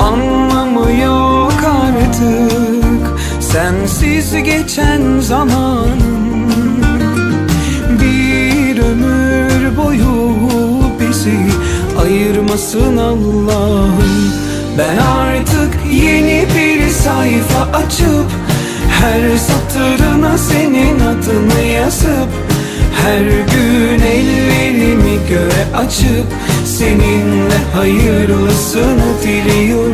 Anlamı yok artık. Sensiz geçen zamanım Bir ömür boyu bizi ayırmasın Allah'ım. Ben artık yeni bir sayfa açıp Her satırına senin adını yazıp Her gün ellerimi göğe açıp Seninle hayırlısını diliyorum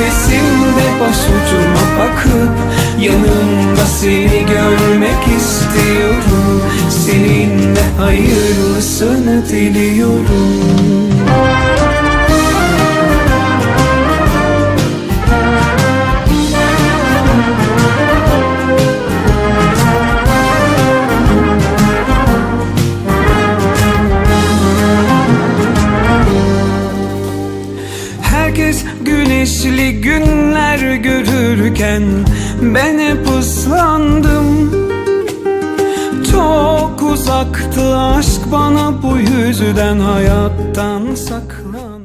nefesimde başucuma bakıp Yanımda seni görmek istiyorum. Seninle hayırlısını diliyorum Herkes güneşli günler görürken Ben hep ıslandım. Çok uzaktı aşk bana bu yüzden hayattan saklı